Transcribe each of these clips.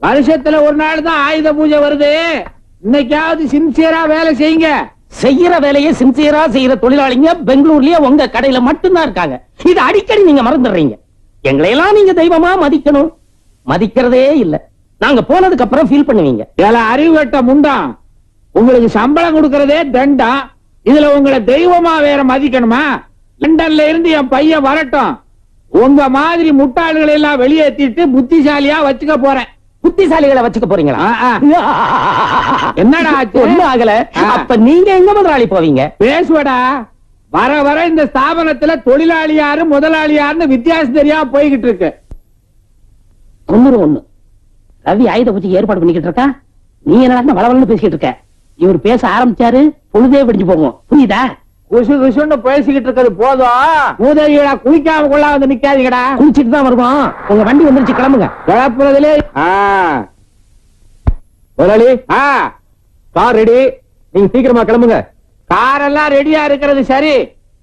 வருஷத்துல ஒரு நாள் தான் ஆயுத பூஜை வருது. இன்னைக்காவது சின்சியரா வேலை செய்யுங்க. செய்யற வேலையை சின்சியரா செய்யற தொழிலாளிங்க பெங்களூர்லயே உங்க கடையில மட்டும்தான் இருக்காங்க. இது அடிக்கடி நீங்க மறந்துடுறீங்க. எங்களையெல்லாம் நீங்க தெய்வமா மதிக்கணும்? மதிக்கிறதே இல்ல. நாங்க போனதுக்கு அப்புறம் ஃபீல் பண்ணுவீங்க. ஏல அறிவு வெட்ட முண்டாம் உங்களுக்கு சம்பளம் கொடுக்கறதே தண்டம் இதுல உங்களை தெய்வமா வேற மதிக்கணுமா? லண்டன்ல இருந்து என் பையன் வரட்டும். உங்க மாதிரி முட்டாள்களை எல்லாம் வெளியேத்திட்டு புத்திசாலியா வச்சுக்க போறேன். புத்திசாலிகளை வச்சுக்க போறீங்களா. என்னடா? ஒண்ணும் ஆகல. அப்ப நீங்க எங்க முதலாளி போவீங்க? பேசுவடா. வர வர இந்த ஸ்தாபனத்துல தொழிலாளி யாரு முதலாளி யாருன்னு வித்தியாசம் தெரியாம போய்கிட்டு இருக்கு. தொண்ணூறு ஒண்ணு. ரவி ஆயுத பூஜைக்கு ஏற்பாடு பண்ணிக்கிட்டு இருக்கா? நீ என்ன வளவலன்னு பேசிக்கிட்டு இருக்க? இவர் பேச ஆரம்பிச்சாரு பொழுதே விடிஞ்சு போகும். புரியுதா? குசு குசுன்னு பேசிக்கிட்டு இருக்கிறது போதும். மூதவிகளா குளிக்காம கொள்ளா வந்து நிக்காதீங்கடா. குளிச்சிட்டு தான் வருவோம் உங்க வண்டி வந்துருச்சு கிளம்புங்க. கிளப்புறதுலே முதலாளி ஆ. கார் ரெடி நீங்க சீக்கிரமா கிளம்புங்க. காரெல்லாம் ரெடியா இருக்கிறது சரி.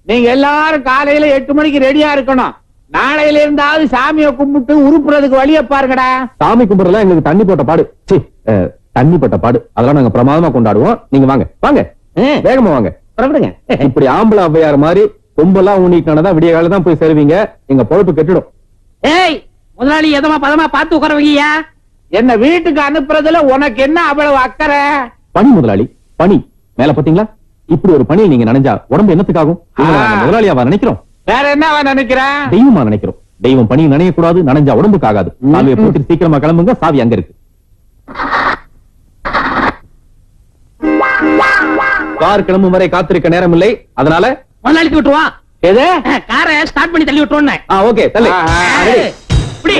நீங்க எல்லாரும் காலையில எட்டு மணிக்கு ரெடியா இருக்கணும். நாளையில இருந்தாவது சாமியை கும்பிட்டு உருப்புறதுக்கு வழிய பாருங்கடா. சாமி கும்பிடலாம் எங்களுக்கு தண்ணி போட்ட பாடு. சி தண்ணி போட்ட பாடு. அதெல்லாம் நாங்க பிரமாதமா கொண்டாடுவோம். நீங்க வாங்க. வாங்க. வேகமா வாங்க. புறப்படுங்க. இப்படி ஆம்பளை ஔவையார் மாதிரி கொம்பெல்லாம் ஊனிட்டானதான் விடிய காலம் தான் போய் சேருவீங்க. எங்க பொழப்பு கெட்டுடும். ஏய் முதலாளி எதமா பதமா பார்த்து உட்கார வையா என்ன வீட்டுக்கு அனுப்புறதுல உனக்கு என்ன அவ்வளவு அக்கறை? பனி முதலாளி பனி மேல பாத்தீங்களா? இப்படி ஒரு பணியில் நீங்க நினைஞ்சா உடம்பு என்னத்துக்காகும். முதலாளியாவா நினைக்கிறோம்? வேற என்ன நினைக்கிறேன்? தெய்வமா நினைக்கிறோம். தெய்வம் பணி நினைய கூடாது நனைஞ்சா உடம்புக்கு ஆகாது. சாவியை போட்டு சீக்கிரமா கிளம்புங்க சாவி அங்க இருக்கு. கார் கிளம்பும் வரை காத்திருக்க நேரம் இல்லை அதனால முதலாளிக்கு விட்டுருவான் எது? காரை ஸ்டார்ட் பண்ணி தள்ளி விட்டுருவோம் ஆ ஓகே தள்ளு. இப்படி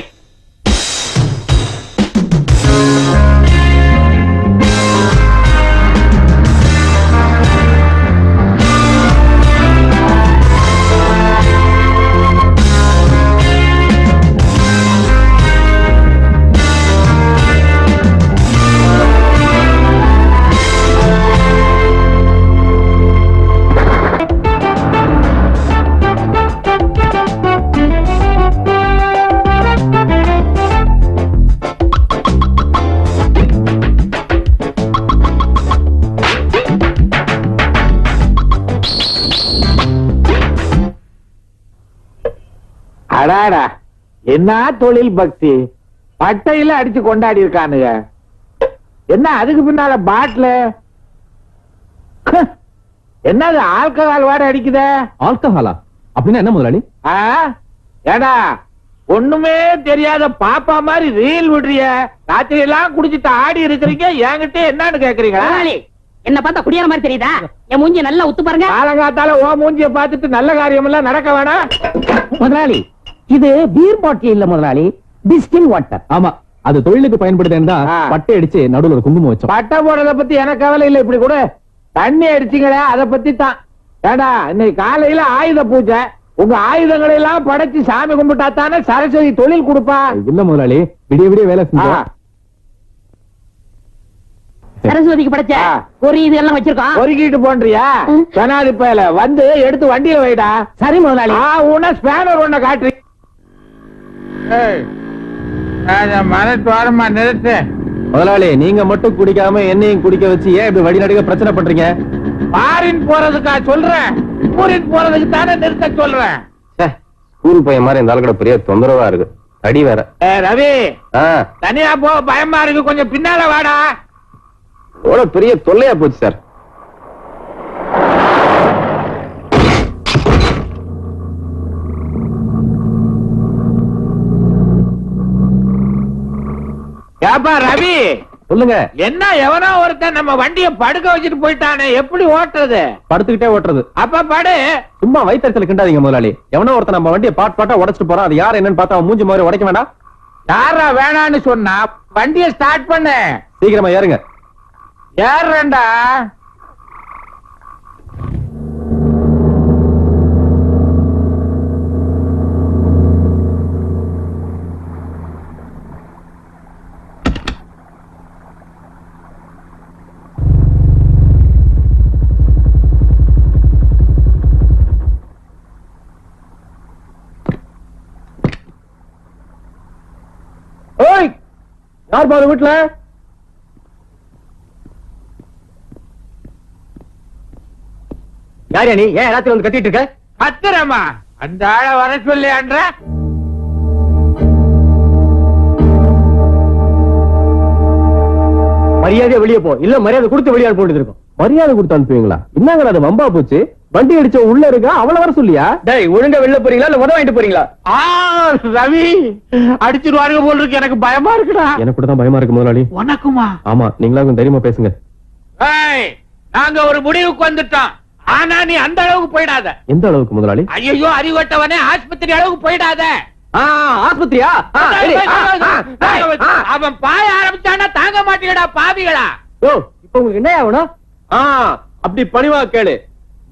என்ன தொழில் பக்தி? பட்டையில அடிச்சு கொண்டாடி இருக்கானுங்க. என்ன அதுக்கு பின்னால பாட்டில்? என்னது ஆல்கஹால் வாட அடிக்குதே? ஆல்கஹாலா? அப்படின்னா என்ன முதலாளி? ஏடா ஒண்ணுமே தெரியாத பாப்பா மாதிரி ரீல் விடுறிய. ராத்திரி எல்லாம் குடிச்சிட்டு ஆடி இருக்கிறீங்க என்கிட்ட என்னன்னு கேக்குறீங்க என்ன பார்த்தா குடியார மாதிரி தெரியுதா? என் மூஞ்சி நல்லா உத்து பாருங்க. காலங்காத்தால ஓ மூஞ்சிய பார்த்துட்டு நல்ல காரியம் எல்லாம் நடக்க வேணாம். முதலாளி இது பீர் பாட்டில் இல்ல முதலாளி டிஸ்டில் வாட்டர் ஆமா அது தொழிலுக்கு பயன்படுதேன் தான். பட்டை அடிச்சு நடுவுல ஒரு குங்குமம் வச்சோம். பட்டை போடுறத பத்தி எனக்கு கவலை இல்ல இப்படி கூட. தண்ணி அடிச்சீங்களே அத பத்தி தான். ஏடா இன்னைக்கு காலையில ஆயுத பூஜை. உங்க ஆயுதங்களை எல்லாம் படைச்சு சாமி கும்பிட்டா தானே சரஸ்வதி தொழில் கொடுப்பா? இல்ல முதலாளி விடிய விடிய வேலை ஆ, செஞ்சோம் சரஸ்வதிக்கு படைச்ச ஆ. ஒரு இது எல்லாம் வச்சிருக்கோம். பொறுக்கிட்டு போன்றியா? பயல வந்து எடுத்து வண்டியில வைடா. சரி முதலாளி. ஆ உன ஸ்பேனர் ஒண்ண காட்டு மனத்தோரமா நிறுத்து முதலாளி நீங்க மட்டும் குடிக்காம என்னையும் குடிக்க வச்சு ஏன் இப்படி வழி நடுக்க பிரச்சனை பண்றீங்க? பாரின் போறதுக்கா சொல்றேன். ஊரின் போறதுக்கு தானே நிறுத்த சொல்றேன். ஸ்கூல் பையன் மாதிரி இந்த கூட பெரிய தொந்தரவா இருக்கு. அடி வேற. ரவி தனியா போ பயமா இருக்கு. கொஞ்சம் பின்னால வாடா. பெரிய தொல்லையா போச்சு சார். ஏப்பா ரவி. சொல்லுங்க. என்ன எவனோ ஒருத்தன் நம்ம வண்டிய படுக்க வச்சுட்டு போயிட்டானே எப்படி ஓட்டுறது? படுத்துக்கிட்டே ஓட்டுறது. அப்ப படு. சும்மா வயிற்றுல கிண்டாதீங்க முதலாளி. எவனோ ஒருத்தன் நம்ம வண்டியை பாட் பாட்டா உடைச்சிட்டு போறான் அது யார் என்னன்னு பார்த்தா மூஞ்சி மாதிரி உடைக்க வேண்டாம். யாரா வேணான்னு சொன்னா வண்டிய ஸ்டார்ட் பண்ணு. சீக்கிரமா ஏறுங்க. ஏறேன்டா யார் பாரு வீட்டுல யார் நீ? ஏன் எல்லாத்தையும் வந்து கத்திட்டு இருக்க? பத்திரமா. அந்த ஆள வர சொல்லியான்ற? மரியாதையா வெளியே போ. இல்ல மரியாதை கொடுத்து வெளியே போட்டு இருக்கும். மரியாதை கொடுத்து அனுப்புவீங்களா? என்னங்க அது வம்பா போச்சு. வண்டி அடிச்ச உள்ள இருக்கா அவள வர சொல்லியா? டேய் ஒழுங்கா வெளில போறீங்களா இல்ல உதவ வாங்கிட்டு போறீங்களா? ஆ ரவி அடிச்சிருவாருங்க போல் இருக்கு எனக்கு பயமா இருக்குடா. எனக்கு கூட தான் பயமா இருக்கு முதலாளி. உனக்குமா? ஆமா நீங்களா கொஞ்சம் தைரியமா பேசுங்க. ஏய் நாங்க ஒரு முடிவுக்கு வந்துட்டோம். ஆனா நீ அந்த அளவுக்கு போயிடாத. எந்த அளவுக்கு முதலாளி? ஐயோ அறிவட்டவனே ஆஸ்பத்திரி அளவுக்கு போயிடாத. ஆஸ்பத்திரியா? அவன் பாய ஆரம்பிச்சானா தாங்க மாட்டீங்கடா பாவிகளா. ஓ இப்போ உங்களுக்கு என்ன ஆகணும் ஆ அப்படி பணிவா கேளு.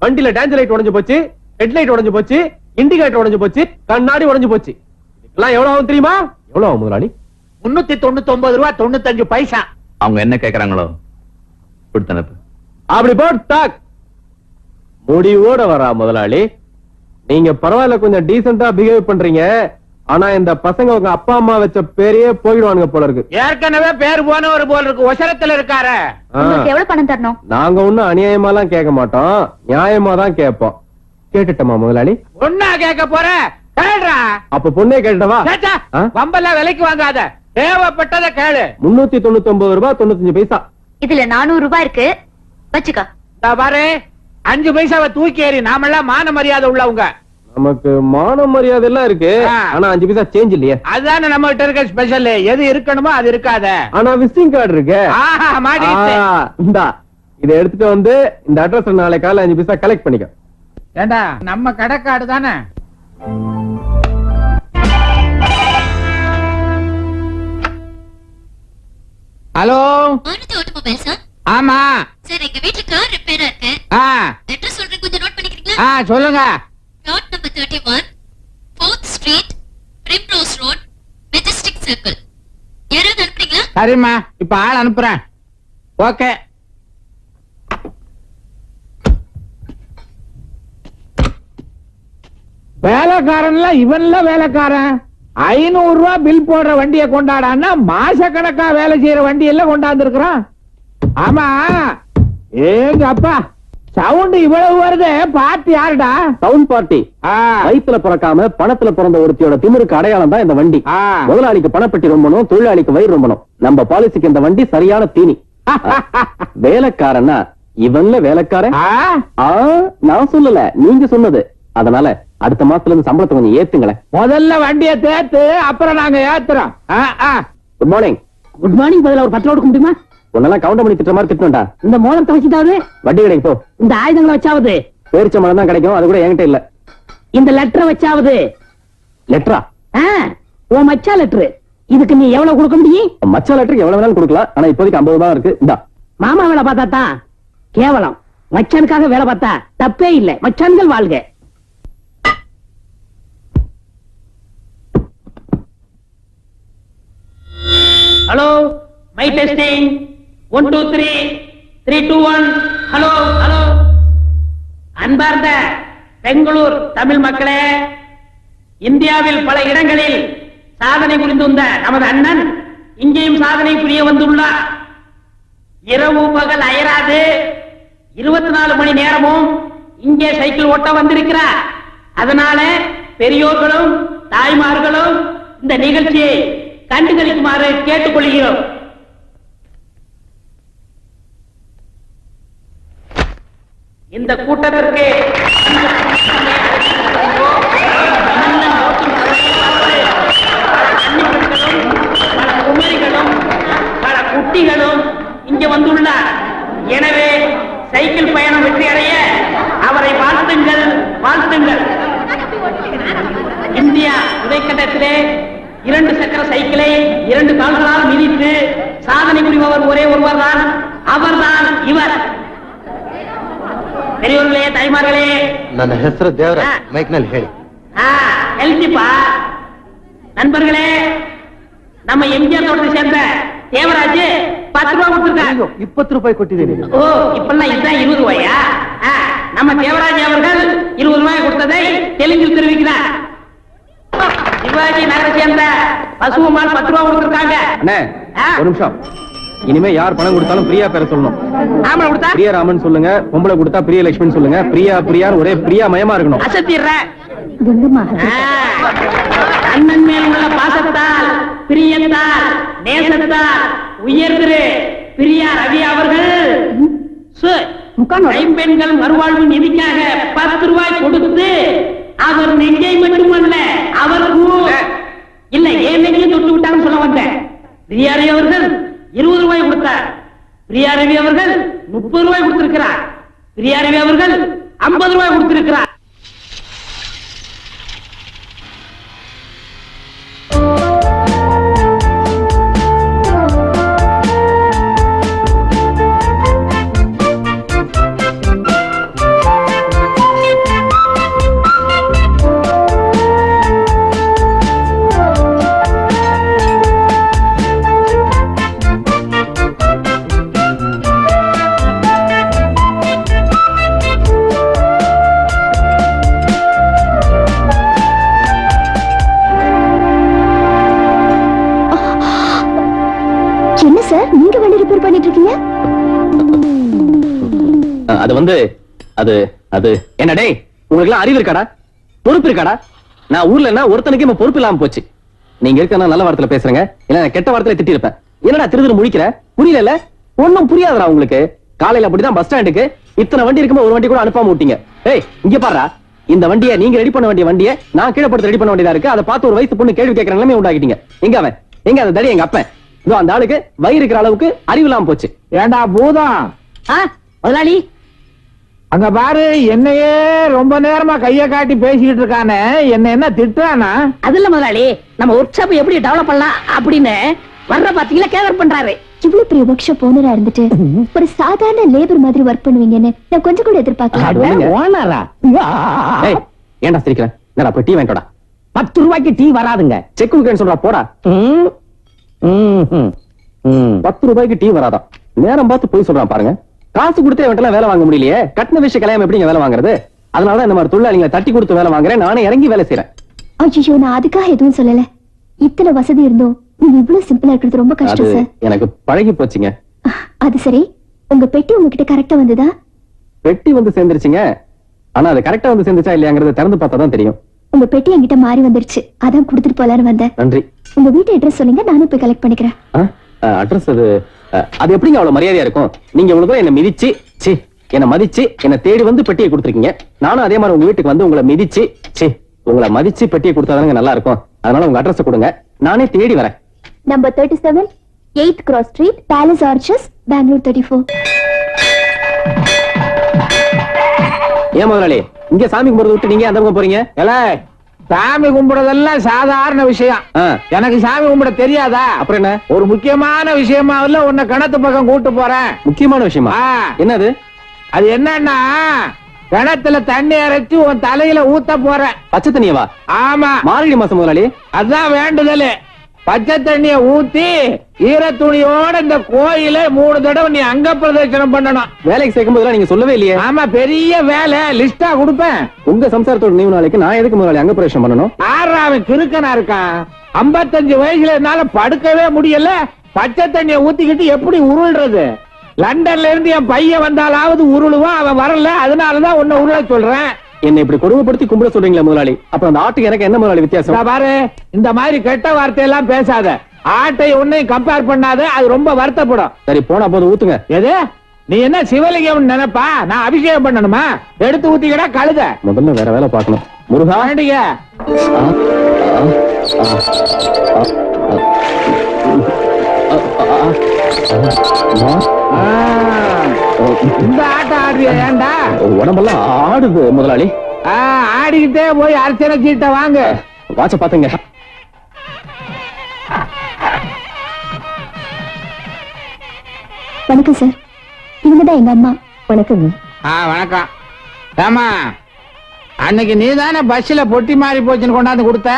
வண்டியில டேஞ்சர் லைட் உடைஞ்சு போச்சு ஹெட் லைட் உடைஞ்சு போச்சு இண்டிகேட்டர் உடைஞ்சு போச்சு கண்ணாடி உடைஞ்சு போச்சு. இதுக்கெல்லாம் எவ்வளவு ஆகும் தெரியுமா? எவ்வளவு ஆகும் முதலாளி? முன்னூத்தி தொண்ணூத்தி ஒன்பது ரூபா தொண்ணூத்தஞ்சு பைசா. அவங்க என்ன கேக்குறாங்களோ கொடுத்தனப்பு அப்படி போட் டாக் முடிவோட வரா முதலாளி. நீங்க பரவாயில்ல கொஞ்சம் டீசெண்டா பிஹேவ் பண்றீங்க. ஆனா இந்த பசங்க உங்க அப்பா அம்மா வச்ச பேரையே போயிடுவானுங்க போல இருக்கு. ஏற்கனவே பேர் போன ஒரு போல் இருக்கு. ஒசரத்துல இருக்காரு. எவ்வளவு பணம் தரணும்? நாங்க ஒண்ணும் அநியாயமா எல்லாம் கேட்க மாட்டோம். நியாயமா தான் கேட்போம். கேட்டுட்டோமா முதலாளி? ஒன்னா கேட்க போற? கேளுடா. அப்ப பொண்ணே ஆ? வம்பெல்லாம் விலைக்கு வாங்காத. தேவைப்பட்டதை கேளு. முன்னூத்தி தொண்ணூத்தி ஒன்பது ரூபாய் தொண்ணூத்தஞ்சு பைசா. இதுல நானூறு ரூபாய் இருக்கு. வச்சுக்கோ. பாரு அஞ்சு பைசாவை தூக்கி ஏறி நாமெல்லாம் மான மரியாதை உள்ளவங்க. நமக்கு மான மரியாதை எல்லாம் இருக்கு. ஆனா அஞ்சு பைசா சேஞ்ச் இல்லையே. அதுதானே நம்ம கிட்ட இருக்க ஸ்பெஷல் எது இருக்கணுமோ அது இருக்காத. ஆனா விசிட்டிங் கார்டு இருக்கு. இந்தா இதை எடுத்துட்டு வந்து இந்த அட்ரஸ் நாளை காலைல அஞ்சு பைசா கலெக்ட் பண்ணிக்க. ஏண்டா நம்ம கடைக்காடு தானே? ஹலோ? ஆமா. சார் எங்க வீட்ல கார் ரிப்பேரா இருக்கு. ஆ. அட்ரஸ் சொல்றேன் கொஞ்சம் நோட் பண்ணிக்கிறீங்களா? ஆ சொல்லுங்க. Lot number thirty one fourth street Primrose road Majestic circle யாராவது அனுப்புறீங்களா? சரிம்மா இப்ப ஆள் அனுப்புறேன். ஓகே. வேலைக்காரன்ல இவன்ல வேலைக்காரன். ஐநூறு ரூபாய் பில் போடுற வண்டியை கொண்டாடான்னா மாச கணக்கா வேலை செய்யற வண்டி எல்லாம் கொண்டாந்து இருக்கிறான் ஆமா. ஏங்க அப்பா. சவுண்ட் இவ்வளவு வருது? பார்ட்டி யாருடா? டவுன் பார்ட்டி ஆ, வயித்துல பிறக்காம பணத்துல பிறந்த ஒருத்தியோட திமிருக்கு அடையாளம் தான் இந்த வண்டி. முதலாளிக்கு பணப்பெட்டி ரொம்பணும் தொழிலாளிக்கு வயிறு ரொம்பணும். நம்ம பாலிசிக்கு இந்த வண்டி சரியான தீனி. வேலைக்காரனா இவன்ல வேலைக்காரன்? நான் சொல்லல நீங்க சொன்னது. அதனால அடுத்த மாசத்துல இருந்து சம்பளத்தை கொஞ்சம் ஏத்துங்களேன். முதல்ல வண்டியை தேத்து அப்புறம் நாங்க ஏத்துறோம். குட் மார்னிங் குட் மார்னிங் பதில் ஒரு பத்து கொடுக்க முடியுமா உன்னெல்லாம் கவுண்ட் பண்ணி திட்டுற மாதிரி திட்டணும்டா. இந்த மோதிரத்தை வச்சுட்டாவது வட்டி கிடைக்கும் போ. இந்த ஆயுதங்களை வச்சாவது. பேரிச்ச மரம் தான் கிடைக்கும். அது கூட என்கிட்ட இல்ல. இந்த லெட்டரை வச்சாவது. லெட்டரா ஆ, உன் மச்சா லெட்டரு இதுக்கு நீ எவ்வளவு கொடுக்க முடியும்? மச்ச லெட்டருக்கு எவ்வளவு வேணாலும் கொடுக்கலாம். ஆனா இப்போதைக்கு ஐம்பது ரூபாய் இருக்கு. இந்தா. மாமா வேலை பார்த்தா தான் கேவலம். மச்சானுக்காக வேலை பார்த்தா தப்பே இல்ல. மச்சான்கள் வாழ்க. Hello my testing one two three three two one hello hello அன்பார்ந்த பெங்களூர் தமிழ் மக்களே இந்தியாவில் பல இடங்களில் சாதனை புரிந்துள்ள நமது அண்ணன் இங்கேயும் சாதனை புரிய வந்துள்ளார். இரவு பகல் அயராது. இருபத்தி நாலு மணி நேரமும் இங்கே சைக்கிள் ஓட்ட வந்திருக்கிறார். அதனால பெரியோர்களும் தாய்மார்களும் இந்த நிகழ்ச்சியை கண்டுகளிக்குமாறு கேட்டுக்கொள்கிறோம். இந்த கூட்டத்திற்கு பல குமரிகளும் பல குட்டிகளும் இங்க வந்துள்ளார் எனவே சைக்கிள் பயணம் வெற்றி அடைய அவரை வாழ்த்துங்கள் வாழ்த்துங்கள். இந்தியா உதைக்கட்டத்திலே இரண்டு சக்கர சைக்கிளை இரண்டு கால்களால் மிதித்து சாதனை புரிபவர் ஒரே ஒருவர் தான் அவர்தான் இவர். பெரியவர்களே தாய்மார்களே ನನ್ನ ಹೆಸರು ದೇವರ ಹಾ. ಮೈಕ್ನಲ್ಲಿ ಹೇಳಿ ஆ, எழுதிப்பா நண்பர்களே நம்ம எம்ஜிஆர் தோட்டத்தை சேர்ந்த தேவராஜ் பத்து ரூபா கொடுத்துருக்காங்க ಇಪ್ಪತ್ತು ರೂಪಾಯಿ ಕೊಟ್ಟಿದ್ದೀನಿ ஓ இப்பெல்லாம் இதுதான் இருபது ரூபாயா ஆ, நம்ம தேவராஜ் அவர்கள் இருபது ரூபாய் கொடுத்ததை தெலுங்கில் தெரிவிக்கிறார் இவர் சிவாஜி நகரை சேர்ந்த பசுமால் பத்து ரூபா கொடுத்துருக்காங்க அண்ணே ஆ. ஒரு நிமிஷம் இனிமே யார் பணம் கொடுத்தாலும் பிரியா பேர சொல்லணும். ஆமா கொடுத்தா? பிரியராமன் சொல்லுங்க பொம்பளை கொடுத்தா பிரியலட்சுமின்னு சொல்லுங்க. பிரியா பிரியான்னு ஒரே பிரியா மயமா இருக்கணும் அசத்திடுறேன் கங்கம்மா அண்ணன் மேல் உள்ள பாசத்தால் பிரியத்தால் நேசத்தால் உயர்திரு பிரியா ரவி அவர்கள். சு, கைம்பெண்கள் மறுவாழ்வு நிதிக்காக பத்து ரூபாய் கொடுத்து அவர் நெஞ்சை மட்டுமல்ல அவர் கூ- இல்ல ஏன் நெஞ்சையும் தொட்டு விட்டாங்கன்னு சொல்ல வந்தேன். பிரியா ரவி அவர்கள் இருபது ரூபாய் கொடுத்தார். பிரியா ரவி அவர்கள் முப்பது ரூபாய் கொடுத்திருக்கிறார். பிரியா ரவி அவர்கள் ஐம்பது ரூபாய் கொடுத்திருக்கிறார். அது வந்து அது அது. என்ன டேய் உங்களுக்கு எல்லாம் அறிவு இருக்காடா? பொறுப்பு இருக்காடா? நான் ஊர்ல என்ன ஒருத்தனுக்கு இப்ப பொறுப்பு இல்லாம போச்சு. நீங்க இருக்க நல்ல வார்த்தையில பேசுறேங்க. இல்ல நான் கெட்ட வார்த்தையில திட்டி இருப்பேன் என்னடா திரு முழிக்கிற? புரியல ஒண்ணும் புரியாதுடா உங்களுக்கு. காலையில அப்படிதான் பஸ் ஸ்டாண்டுக்கு இத்தனை வண்டி இருக்கும்போது ஒரு வண்டி கூட அனுப்பாம விட்டீங்க. ஏய் இங்க பாருடா. இந்த வண்டியை நீங்க ரெடி பண்ண வேண்டிய வண்டியை நான் கீழே படுத்து ரெடி பண்ண வேண்டியதா இருக்கு. அதை பார்த்து ஒரு வயசு பொண்ணு கேள்வி கேட்கற நிலைமை உண்டாக்கிட்டீங்க. எங்க அவன்? எங்க அந்த தடி எங்க அப்பன்? இதோ அந்த ஆளுக்கு வயிறு இருக்கிற அளவுக்கு அறிவு இல்லாம போச்சு. ஏண்டா பூதம்? ஆ, முதலாளி. அங்க பாரு என்னையே ரொம்ப நேரமா கைய காட்டி பேசிக்கிட்டு இருக்கானே. என்ன என்ன திட்டுறானா? அது இல்ல முதலாளி நம்ம ஒர்க் ஷாப் எப்படி டெவலப் பண்ணலாம் அப்படின்னு வர்ற பாத்தீங்களா கேதர் பண்றாரு. இவ்வளவு பெரிய ஒர்க் ஷாப் ஓனரா இருந்துட்டு ஒரு சாதாரண லேபர் மாதிரி ஒர்க் பண்ணுவீங்கன்னு நான் கொஞ்சம் கூட எதிர்பார்க்கல? ஓனரா ஏய் ஏன்டா சிரிக்கிறேன் என்னடா போய் டீ வாங்கிட்டோடா பத்து ரூபாய்க்கு டீ வராதுங்க. செக் கொடுக்கன்னு சொல்றா போடா. பத்து ரூபாய்க்கு டீ வராதான் நேரம் பார்த்து போய் சொல்றான் பாருங்க. காசு கொடுத்தே இவன்ட்டெல்லாம் வேலை வாங்க முடியலையே. கட்டின விஷயம் கல்யாணம் எப்படிங்க வேலை வாங்குறது? அதனாலதான் இந்த மாதிரி தொழிலாளிகளை தட்டி கொடுத்து வேலை வாங்குறேன். நானே இறங்கி வேலை செய்யறேன் ஐயோ நான் அதுக்காக எதுவும் சொல்லல. இத்தனை வசதி இருந்தோம். நீங்க இவ்வளவு சிம்பிளா இருக்கிறது ரொம்ப கஷ்டம் சார் எனக்கு பழகி போச்சுங்க. அது சரி. உங்க பெட்டி உங்ககிட்ட கரெக்டா வந்ததா? பெட்டி வந்து சேர்ந்துருச்சுங்க. ஆனா அது கரெக்டா வந்து சேர்ந்துச்சா இல்லையாங்கிறத திறந்து பார்த்தா தான் தெரியும். உங்க பெட்டி என்கிட்ட மாறி வந்துருச்சு. அதான் கொடுத்துட்டு போலான்னு வந்தேன். நன்றி. உங்க வீட்டு அட்ரஸ் சொல்லுங்க. நானும் போய் கலெக்ட் பண்ணிக்கிறேன். அட்ரஸ் அது அது எப்படிங்க அவ்வளவு மரியாதையா இருக்கும்? நீங்க இவ்வளவு தூரம் என்ன மிதிச்சு சி என்ன மதிச்சு என்ன தேடி வந்து பெட்டியை கொடுத்துருக்கீங்க. நானும் அதே மாதிரி உங்க வீட்டுக்கு வந்து உங்களை மிதிச்சு சி உங்களை மதிச்சு பெட்டியை கொடுத்தாதாங்க நல்லா இருக்கும். அதனால உங்க அட்ரஸ் கொடுங்க. நானே தேடி வரேன். Number thirty seven eighth cross street Palace Arches Bangalore thirty four ஏன் முதலாளி? இங்க சாமி கும்பிடுறது விட்டு நீங்க அந்த பக்கம் போறீங்க? ஏல! சாமி கும்பிடுறதெல்லாம் சாதாரண விஷயம். எனக்கு சாமி கும்பிட தெரியாதா? அப்புறம் என்ன? ஒரு முக்கியமான விஷயமா இல்ல உன்னை கிணத்து பக்கம் கூட்டு போறேன். முக்கியமான விஷயமா? என்னது? அது என்னன்னா கிணத்துல தண்ணி இறைச்சு உன் தலையில ஊத்த போறேன். பச்சை தண்ணியவா? ஆமா. மார்கழி மாசம் முதலாளி. அதான் வேண்டுதல். பச்சை தண்ணிய ஊத்தி ஈர துணியோட இந்த கோயில மூணு தடவை நீ அங்க பிரதட்சணம் பண்ணணும். வேலைக்கு சேர்க்கும் போதெல்லாம் நீங்க சொல்லவே இல்லையே. ஆமா பெரிய வேலை. லிஸ்டா கொடுப்பேன். உங்க சம்சாரத்தோட நினைவு நாளைக்கு நான் எதுக்கு முதலாளி அங்க பிரவேசம் பண்ணணும்? ஆறா அவன் கிறுக்கனா இருக்கான். 55 வயசுல என்னால படுக்கவே முடியல. பச்சை தண்ணிய ஊத்திக்கிட்டு எப்படி உருள்றது? லண்டன்ல இருந்து என் பையன் வந்தாலாவது உருளுவான் அவன் வரல. அதனாலதான் உன்னை உருள சொல்றேன். என்ன இப்படி கொடுமைப்படுத்தி கும்பிட சொல்றீங்களா முதலாளி? அப்ப அந்த ஆட்டுக்கு எனக்கு என்ன முதலாளி வித்தியாசம்? பாரு இந்த மாதிரி கெட்ட வார்த்தையெல்லாம் பேசாத. ஆட்டை உன்னையும் கம்பேர் பண்ணாத அது ரொம்ப வருத்தப்படும். சரி போனா போது ஊத்துங்க. எது? நீ என்ன சிவலிங்கம் நினைப்பா? நான் அபிஷேகம் பண்ணணுமா? எடுத்து ஊத்திக்கடா கழுத. முதல்ல வேற வேலை பார்க்கணும். முருகா? வேண்டிய இந்த ஆட்டம் ஆடுறிய ஏன்டா உடம்பெல்லாம் ஆடுது முதலாளி. ஆ, ஆடிக்கிட்டே போய் அர்ச்சனை சீட்டை வாங்க. வாட்ச பாத்துங்க வணக்கம் சார். இவங்க தான் எங்க அம்மா. வணக்கங்க. ஆ வணக்கம். ஏமா அன்னைக்கு நீ தானே பஸ்ல பொட்டி மாறி போச்சுன்னு கொண்டாந்து கொடுத்த?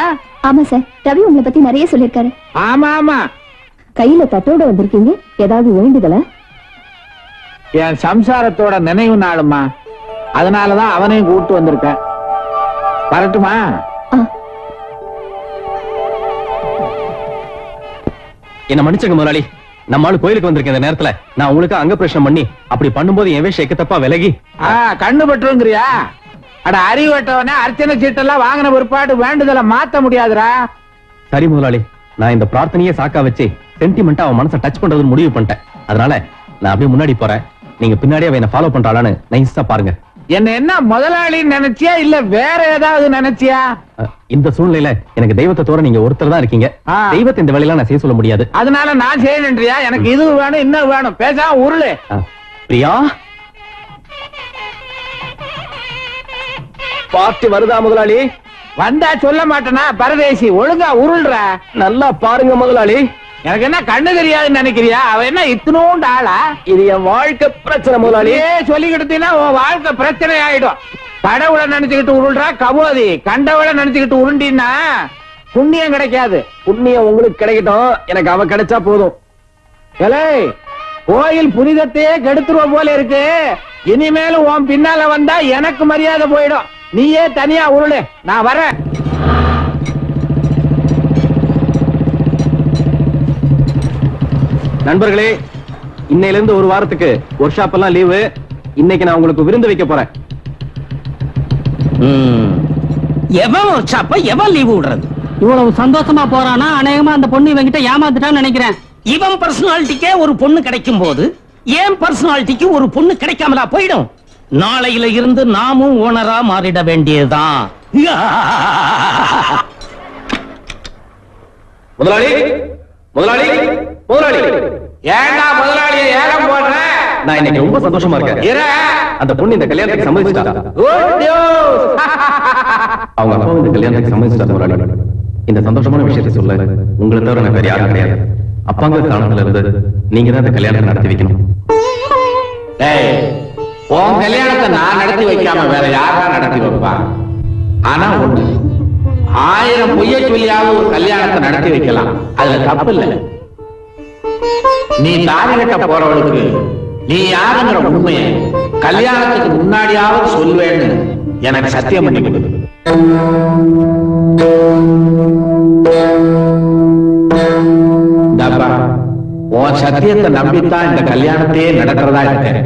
ஆமா சார். ரவி உங்களை பத்தி நிறைய சொல்லிருக்காரு ஆமா ஆமா. கையில தட்டோட வந்திருக்கீங்க? ஏதாவது வேண்டுதலா என் சம்சாரத்தோட நினைவு நாளுமா அதனாலதான் அவனையும் கூட்டு வந்திருக்கேன். வரட்டுமா? என்ன மன்னிச்சுங்க முதலாளி. நம்ம ஆளு கோயிலுக்கு வந்திருக்க இந்த நேரத்துல. நான் உங்களுக்கு அங்க பிரச்சனை பண்ணி அப்படி பண்ணும்போது என் வேஷம் எக்கத்தப்பா விலகி. கண்ணு பட்டுங்கிறியா அட அறிவட்டவனே அர்ச்சனை சீட்டெல்லாம் வாங்கின பிற்பாடு வேண்டுதலை மாத்த முடியாதுடா. சரி முதலாளி நான் இந்த பிரார்த்தனையே சாக்கா வச்சு சென்டிமெண்டா அவன் மனசை டச் பண்றதுன்னு முடிவு பண்ணிட்டேன். அதனால நான் அப்படியே முன்னாடி போறேன். நீங்க பின்னாடியே அவ என்ன ஃபாலோ பண்றாளான்னு நைஸா பாருங்க. என்ன என்ன முதலாளின்னு நினைச்சியா? இல்ல வேற ஏதாவது நினைச்சியா? இந்த சூழ்நிலையில எனக்கு தெய்வத்தை தவிர நீங்க ஒருத்தர் தான் இருக்கீங்க. தெய்வத்தை இந்த வேலையெல்லாம் நான் செய்ய சொல்ல முடியாது. அதனால நான் செய்யணுன்றியா எனக்கு இது வேணும் இன்னும் வேணும். பேசாம உருளு. பிரியா? பார்ட்டி வருதா முதலாளி? வந்தா சொல்ல மாட்டேனா? பரதேசி ஒழுங்கா உருள்ற. நல்லா பாருங்க முதலாளி. எனக்கு என்ன கண்ணு தெரியாதுன்னு நினைக்கிறியா? அவ என்ன இத்தனோண்டு ஆளா? இது என் வாழ்க்கை பிரச்சனை முதலாளி. அப்படியே சொல்லிக்கிட்டீங்கன்னா உன் வாழ்க்கை பிரச்சனை ஆயிடும். கடவுளை நினைச்சுக்கிட்டு உருள்றா கபோதி. கண்டவளை நினைச்சுக்கிட்டு உருண்டின்னா புண்ணியம் கிடைக்காது. புண்ணியம் உங்களுக்கு கிடைக்கட்டும். எனக்கு அவ கிடைச்சா போதும். ஏலே கோயில் புனிதத்தையே கெடுத்துருவ போல இருக்கு. இனிமேலும் உன் பின்னால வந்தா எனக்கு மரியாதை போயிடும். நீயே தனியா உருளு. நான் வரேன். நண்பர்களே இன்னையில இருந்து ஒரு வாரத்துக்கு ஒர்க் ஷாப் எல்லாம் லீவு இன்னைக்கு நான் உங்களுக்கு விருந்து வைக்க போறேன். ம். எவன் ஒரு சாப்ப எவன் லீவு விடுறது? இவ்வளவு சந்தோஷமா போறானா? அநேகமா அந்த பொண்ணு இவங்கிட்ட ஏமாத்துட்டான்னு நினைக்கிறேன். இவன் பர்சனாலிட்டிக்கே ஒரு பொண்ணு கிடைக்கும் போது ஏன் பர்சனாலிட்டிக்கு ஒரு பொண்ணு கிடைக்காமலா போயிடும்? நாளையில இருந்து நாமும் ஓனரா மாறிட வேண்டியதுதான். முதலாளி முதலாளி முதலாளி. ஏண்டா முதலாளியை ஏலம் போடுற? நான் இன்னைக்கு ரொம்ப சந்தோஷமா இருக்கேன். இரு. அந்த பொண்ணு இந்த கல்யாணத்துக்கு சம்மதிச்சிட்டா Good news. அவங்க அப்பா இந்த கல்யாணத்துக்கு சம்மதிச்சிட்டா முதலாளி. இந்த சந்தோஷமான விஷயத்தை சொல்ல உங்களை தவிர எனக்கு வேற யாரும் கிடையாது. அப்பாங்க காலத்துல இருந்து நீங்க தான் இந்த கல்யாணத்தை நடத்தி வைக்கணும். டேய், உன் கல்யாணத்தை நான் நடத்தி வைக்காம வேற யாரா நடத்தி வைப்பா? ஆனா ஒண்ணு ஆயிரம் பொய்ய சொல்லியாவது ஒரு கல்யாணத்தை நடத்தி வைக்கலாம். அதுல தப்பு இல்ல. நீ தாலி கட்ட போறவளுக்கு நீ யாருங்கிற உண்மையை கல்யாணத்துக்கு முன்னாடியாவது சொல்வேன்னு எனக்கு சத்தியம் பண்ணி கொடு உன் சத்தியத்தை நம்பித்தான் இந்த கல்யாணத்தையே நடக்கிறதா இருக்கேன்.